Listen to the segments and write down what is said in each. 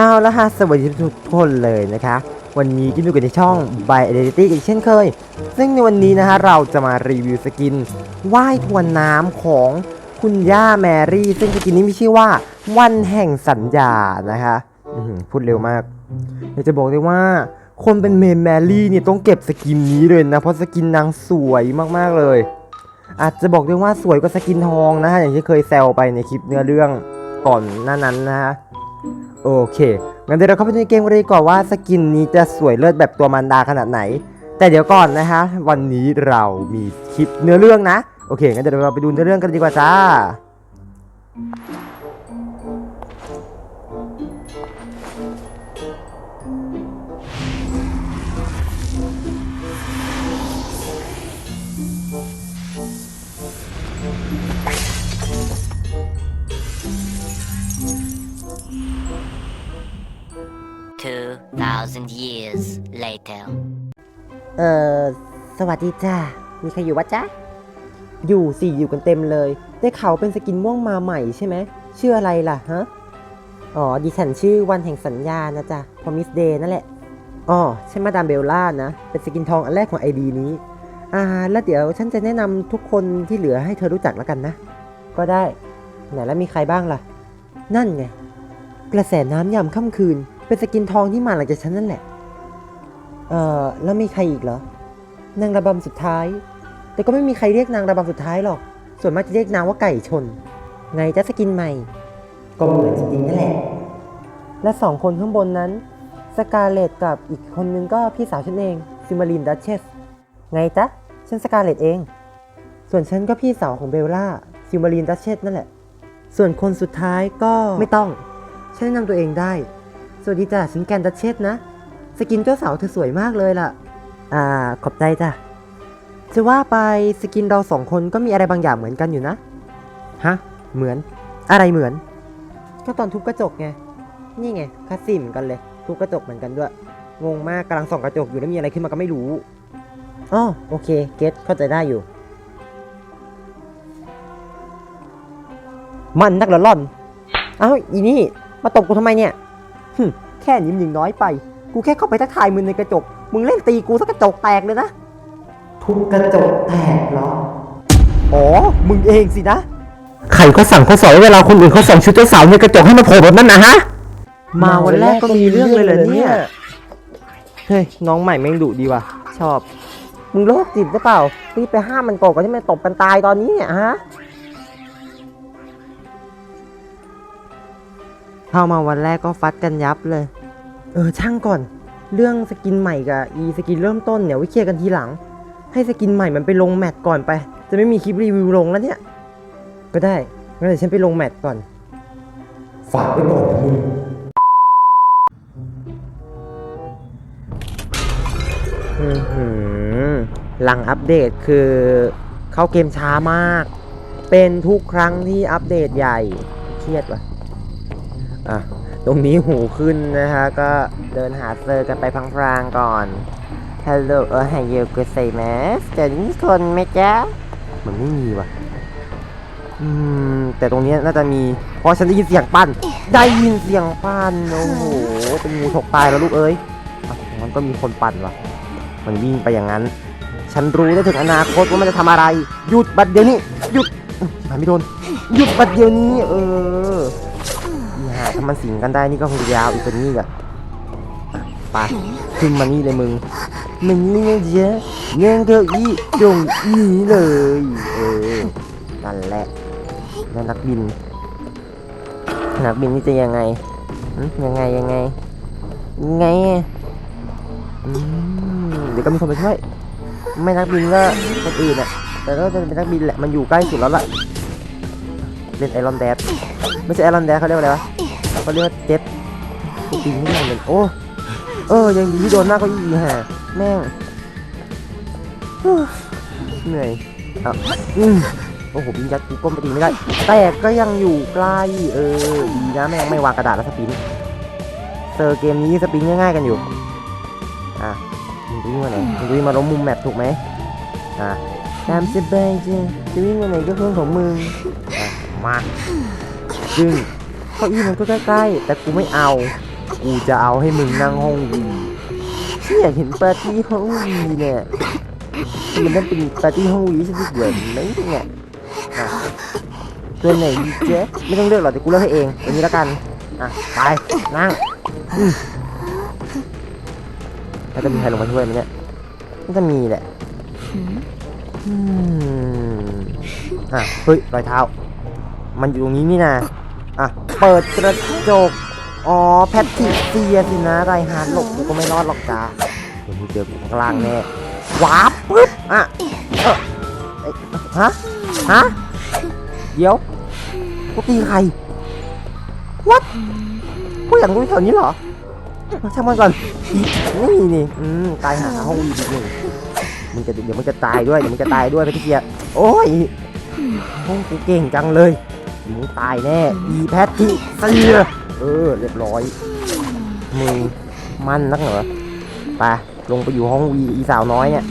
เอาละฮะสวัสดีทุกคนเลยนะคะ วันนี้กินอยู่กันในช่อง By Identity อีกเช่นเคย ซึ่งในวันนี้นะฮะเราจะมารีวิวสกินว่ายทวนน้ำของคุณย่าแมรี่ ซึ่งสกินนี้มีชื่อว่าวันแห่งสัญญานะคะพูดเร็วมากอยากจะบอกเลยว่า คนเป็นเมนแมรี่เนี่ยต้องเก็บสกินนี้เลยนะ เพราะสกินนางสวยมากๆเลย อาจจะบอกได้ว่าสวยกว่าสกินทองนะฮะอย่างที่เคยแซวไปในคลิปเนื้อเรื่องก่อนหน้านั้นนะฮะ โอเค งั้นเดี๋ยวเราเข้าไปในเกมกันเลยดีกว่าว่าสกินนี้จะสวยเลิศแบบตัวมันดาขนาดไหน แต่เดี๋ยวก่อนนะคะ วันนี้เรามีคลิปเนื้อเรื่องนะ โอเค งั้นเดี๋ยวเราไปดูเนื้อเรื่องกันดีกว่าจ้า 2,000 years later. เอ่อ สวัสดีจ้ามีใครอยู่วะจ๊ะ อยู่สิอยู่กันเต็มเลย ได้ข่าวเป็นสกินม่วงมาใหม่ใช่ไหม ชื่ออะไรล่ะฮะ อ๋อ ดิฉันชื่อวันแห่งสัญญานะจ๊ะ Promise Day นั่นแหละ อ๋อใช่มาดามเบลล่านะ เป็นสกินทองอันแรกของไอดีนี้ อ่า แล้วเดี๋ยวฉันจะแนะนำทุกคนที่เหลือให้เธอรู้จักแล้วกันนะ ก็ได้ ไหนแล้วมีใครบ้างล่ะ นั่นไง กระแสน้ำยามค่ำคืน เป็นสกินทองที่มาหลังจากฉันนั่นแหละ เอ่อ แล้วมีใครอีกเหรอ นางระบำสุดท้าย แต่ก็ไม่มีใครเรียกนางระบำสุดท้ายหรอก ส่วนมากจะเรียกนางว่าไก่ชน ไงจะสกินใหม่ ก็เหมือนจริงนั่นแหละ และสองคนข้างบนนั้น สกาเลตกับอีกคนนึงก็พี่สาวฉันเอง ซิมารีนดัชเชส ไงจ๊ะ ฉันสกาเลตเอง ส่วนฉันก็พี่สาวของเบลล่า ซิมารีนดัชเชสนั่นแหละ ส่วนคนสุดท้ายก็ไม่ต้อง ฉันแนะนำตัวเองได้ สวัสดีจ้ะฉันแกนดัชเชสนะ สกินเจ้าสาวเธอสวยมากเลยล่ะ อ่า ขอบใจจ้ะจะว่าไปสกินเราสองคนก็มีอะไรบางอย่างเหมือนกันอยู่นะ ฮะ เหมือน อะไรเหมือน ก็ตอนทุบกระจกไง นี่ไงคาสซีนเหมือนกันเลย ทุบกระจกเหมือนกันด้วย งงมากกำลังส่องกระจกอยู่แล้วมีอะไรขึ้นมาก็ไม่รู้อ๋อโอเค เก็ตเข้าใจได้อยู่ มันนักเหรอล่อน เอ้าอีนี่ มาตบกูทำไมเนี่ยหึ แค่นี้มันยังน้อยไป กูแค่เข้าไปทักทายมึงในกระจก มึงเล่นตีกูสักกระจกแตกเลยนะ ทุบกระจกแตกเหรอ อ๋อ มึงเองสินะ ใครก็สั่งเขาสอนเวลาคนอื่นเขาส่องชุดเจ้าสาวในกระจกให้มาโผล่แบบนั้นนะฮะ มาวันแรกก็มีเรื่องเลยเหรอเนี่ย เฮ้ย น้องใหม่แม่งดุดีว่ะ ชอบ มึงโรคจิตหรือเปล่ารีบไปห้ามมันก่อนก่อนที่มันตบกันตายตอนนี้เนี่ยฮะ เข้ามาวันแรกก็ฟัดกันยับเลย เออช่างก่อน เรื่องสกินใหม่กับอีสกินเริ่มต้นเนี่ยไว้เคลียร์กันทีหลัง ให้สกินใหม่มันไปลงแมตช์ก่อนไป จะไม่มีคลิปรีวิวลงแล้วเนี่ย ก็ได้งั้นเดี๋ยวฉันไปลงแมตช์ก่อน ฝากไปก่อนมึงอื้อหือหลังอัปเดตคือเข้าเกมช้ามาก เป็นทุกครั้งที่อัปเดตใหญ่ เครียดว่ะ อะตรงนี้หูขึ้นนะฮะก็เดินหาเซอร์กันไปพลางๆก่อนฮัลโหลเออไฮเยลกุเซมัสจะมีคนไหมจ๊ะมันไม่มีว่ะ อืม แต่ตรงนี้น่าจะมีเพราะฉันได้ยินเสียงปั้น ได้ยินเสียงปั้น โอ้โห เป็นงูฉกตายแล้วลูกเอ้ยอมันก็มีคนปั่นว่ะ มันวิ่งไปอย่างนั้น ฉันรู้ได้ถึงอนาคตว่ามันจะทำอะไร หยุดบัดเดี๋ยวนี้ หยุดอื้อผ่านไม่โดน หยุดบัดเดี๋ยวนี้ เออ ถ้ามันสิงกันได้นี่ก็คงจะยาวอีกกว่านี้อะอะไปขึ้นมานี่เลยมึงมันนี่นะเจ๊เงี้ยเก้าอี้ตรงนี้เลยเออนั่นแหละแล้วนักบิน นักบินนี่จะยังไงยังไงยังไงยังไงเดี๋ยวก็มีคนไปช่วยไม่นักบินก็คนอื่นอะแต่ก็จะเป็นนักบินแหละมันอยู่ใกล้สุดแล้วล่ะเล่นไอรอนแดดไม่ใช่ไอรอนแดดเขาเรียกว่าอะไรวะ เขาเรียกว่าเจ็ตกูปีนไม่ได้เลยโอ้เออ ยังดีที่โดนมากก็อีห่าแม่งเหนื่อยอะอืมโอ้โหบินยัดกูก้มไปตีไม่ได้ แต่ก็ยังอยู่ใกล้ เออดีนะแม่งไม่วางกระดาษแล้วสปินเซอร์เกมนี้สปินง่ายๆกันอยู่ อะมึงวิ่งมาไหนมึงวิ่งมาล้มมุมแมปถูกไหมอะตามสบายจ้ะจะวิ่งมาไหนก็เรื่องของมึงอะมาซึ่ง เก้าอี้มันก็ใกล้ๆแต่กูไม่เอา กูจะเอาให้มึงนั่งห้องวีเชี่ยเห็นปาร์ตี้ห้องวีเนี่ยมันนั่นเป็นปาร์ตี้ห้องวีใช่ไหมเหมือนไหมเนี่ยอะตัวไหนดีเจ๊ไม่ต้องเลือกหรอกเดี๋ยวกูเลือกให้เองตัวนี้แล้วกันอะไปนั่งแล้วจะมีใครลงมาช่วยไหมเนี่ยน่าจะมีแหละอะเฮ้ยรอยเท้า มันอยู่ตรงนี้นี่นะอะ เปิดกระจก อ๋อ แพทริเซียสินะไรฮาร์ดหลบกูก็ไม่รอดหรอกจ้าเดี๋ยวมึงเจอกูข้างล่างแน่วาร์ปปึ๊บอะเออเอ้ยฮะ ฮะ เดี๋ยวกูตีใครวัดกูอยากรู้แถวนี้เหรอเอาช่างมันก่อนอีนี่นี่อืมตายหาห้องวีดีหนึ่งมึงจะเดี๋ยวมึงจะตายด้วยเดี๋ยวมึงจะตายด้วยแพทริเซียโอ้ยห้องกูเก่งจังเลย มึงตายแน่ อีแพทริเซียเออ เรียบร้อย มึงมั่นนักเหรอ ไป ลงไปอยู่ห้องวีอีสาวน้อยเนี่ย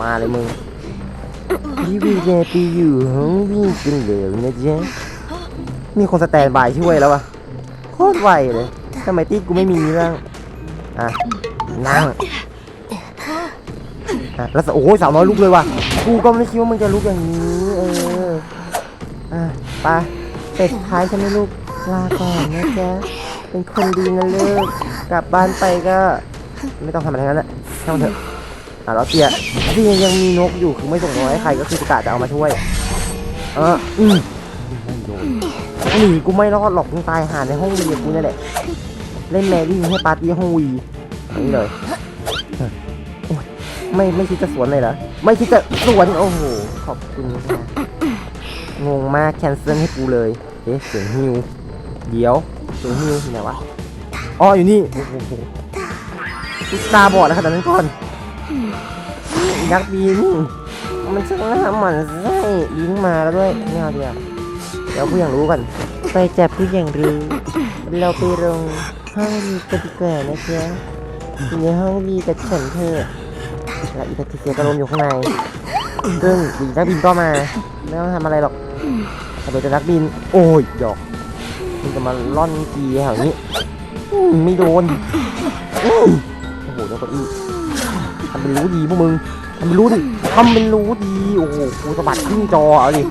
มาเลยมึงพี่วีเจไปอยู่ห้องวีกันเหลวนะเจ๊มีคนสแตนบายช่วยแล้ววะโคตรไวเลยทำไมตีกูไม่มีเรื่องอะนั่งอะแล้วโอ้ยสาวน้อยลุกเลยว่ะกูก็ไม่คิดว่ามึงจะลุกอย่างนี้ อะไปเสร็จท้ายใช่ไหมลูกลาก่อนนะจ๊ะเป็นคนดีนะลูกกลับบ้านไปก็ไม่ต้องทำอะไรนั้นแหละช่างมันเถอะอะแล้วเตียที่ยังมีนกอยู่คือไม่ส่งนกให้ใครก็คือจะกะจะเอามาช่วยเอออืมไม่โดนหนีกูไม่รอดหรอกมึงตายหาในห้องวีกูนี่แหละเล่นแมรี่ให้ปาร์ตี้ห้องวีอย่างนี้เลยไม่ไม่คิดจะสวนเลยเหรอไม่คิดจะสวนโอ้โหขอบคุณค่ะ งงมากแคนเซิลให้กูเลยเอ๊ะเสียงฮิวเดี๋ยวเสียงฮิวที่ไหนวะอ๋ออยู่นี่โอ้โหกูตาบอดแล้วขนาดนั้นก่อนยักษ์บินมันช่างน่าหมันไส้ยิงมาแล้วด้วยไม่เอาดีกว่าเดี๋ยวผู้อย่างรู้กันไปจับผู้อย่างรู้เราไปลงห้องดีกันดีกว่านะเจ๊ะอยู่ในห้องดีกับฉันเถอและอีกทีเสียกระลมอยู่ข้างในซึ่งอีนักบินก็มา ไม่ต้องทำอะไรหรอก แต่โดยจะนักบิน โอ้ยดอกมันจะมาล่อนกีแถวนี้ไม่โดนโอ้โหโดนเก้าอี้ทำเป็นรู้ดีพวกมึงทำเป็นรู้ดิทำเป็นรู้ดีโอ้โหกูสะบัดขึ้นจอเอาดิ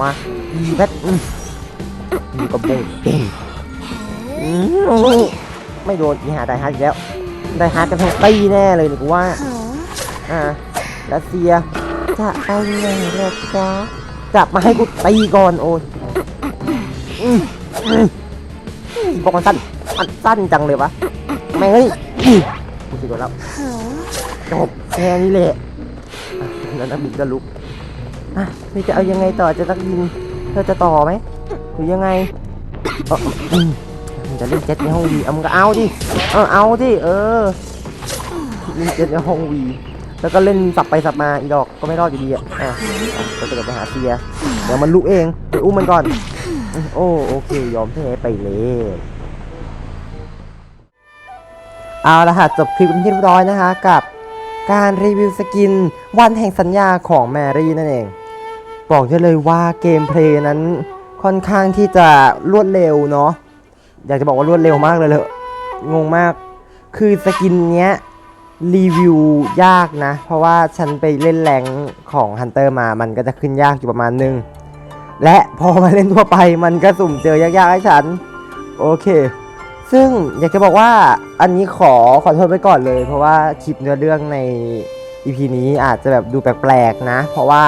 มาดีแพทอืมมีกระโปรงเก่งไม่โดนอีหาไดฮาร์ดอีกแล้วไดฮาร์ดกันทั้งตีแน่เลยนี่กูว่าอ่ารัสเซียจะไปไหนเหรอจ๊ะ จับมาให้กูตีก่อนโอ้ยบอกมันสั้นมันสั้นจังเลยวะแม่งเฮ้ยกูสิโดนแล้วจบแค่นี้แหละอะแล้วนักบินก็ลุกอะเธอจะเอายังไงต่อจะนักบินเธอจะต่อไหมหรือยังไงมมึงจะเล่นเจ็ตในห้องวีเอามึงก็เอาดิ เออเอาดิเออเล่นเจ็ตในห้องวี แล้วก็เล่นสับไปสับมาอีดอกก็ไม่รอดอยู่ดีอะอะก็จะกลับไปหาเซียเดี๋ยวมันลุกเองไปอุ้มมันก่อน โอ้โอเค ยอมแพ้ไปเลยเอาละค่ะจบคลิปเป็นที่เรียบร้อยนะคะกับการรีวิวสกินวันแห่งสัญญาของแมรี่นั่นเอง บอกได้เลยว่าเกมเพลย์นั้นค่อนข้างที่จะรวดเร็วเนาะอยากจะบอกว่ารวดเร็วมากเลยเลยงงมาก คือสกินเนี้ย รีวิวยากนะ เพราะว่าฉันไปเล่นแรงของฮันเตอร์มา มันก็จะขึ้นยากอยู่ประมาณนึง และพอมาเล่นทั่วไปมันก็สุ่มเจอยากๆให้ฉัน โอเค ซึ่งอยากจะบอกว่าอันนี้ขอขอโทษไว้ก่อนเลย เพราะว่าคลิปเนื้อเรื่องใน EP นี้อาจจะแบบดูแปลกๆนะ เพราะว่า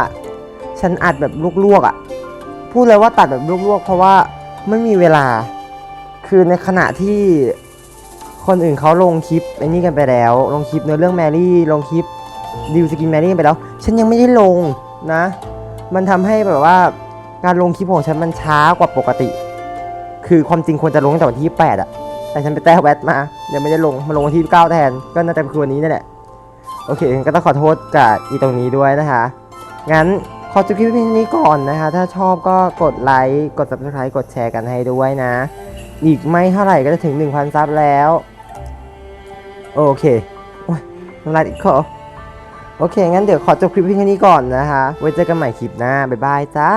ฉันอัดแบบลวกๆอะ่ะ พูดเลยว่าตัดแบบลวกๆ เพราะว่าไม่มีเวลา คือในขณะที่ คนอื่นเขาลงคลิปไอ้นี่กันไปแล้ว ลงคลิปเนื้อเรื่องแมรี่ ลงคลิปดิวสกินแมรี่กันไปแล้ว ฉันยังไม่ได้ลงนะ มันทำให้แบบว่าการลงคลิปของฉันมันช้ากว่าปกติ คือความจริงควรจะลงตั้งแต่วันที่ 8อะแต่ฉันไปแต้แวดมา ยังไม่ได้ลง มาลงวันที่ 9 แทน ก็น่าจะคือวันนี้นั่นแหละ โอเคก็ต้องขอโทษกับอีตรงนี้ด้วยนะคะ งั้นขอจบคลิปเพียงนี้ก่อนนะคะ ถ้าชอบก็กดไลค์ กด subscribe กดแชร์กันให้ด้วยนะ อีกไม่เท่าไหร่ก็จะถึง 1,000 ซับแล้ว โอเคโอ้ยน้ำลายติดคอโอเค งั้นเดี๋ยวขอจบคลิปเพียงแค่นี้ก่อนนะคะ ไว้เจอกันใหม่คลิปหน้า บ๊ายบายจ้า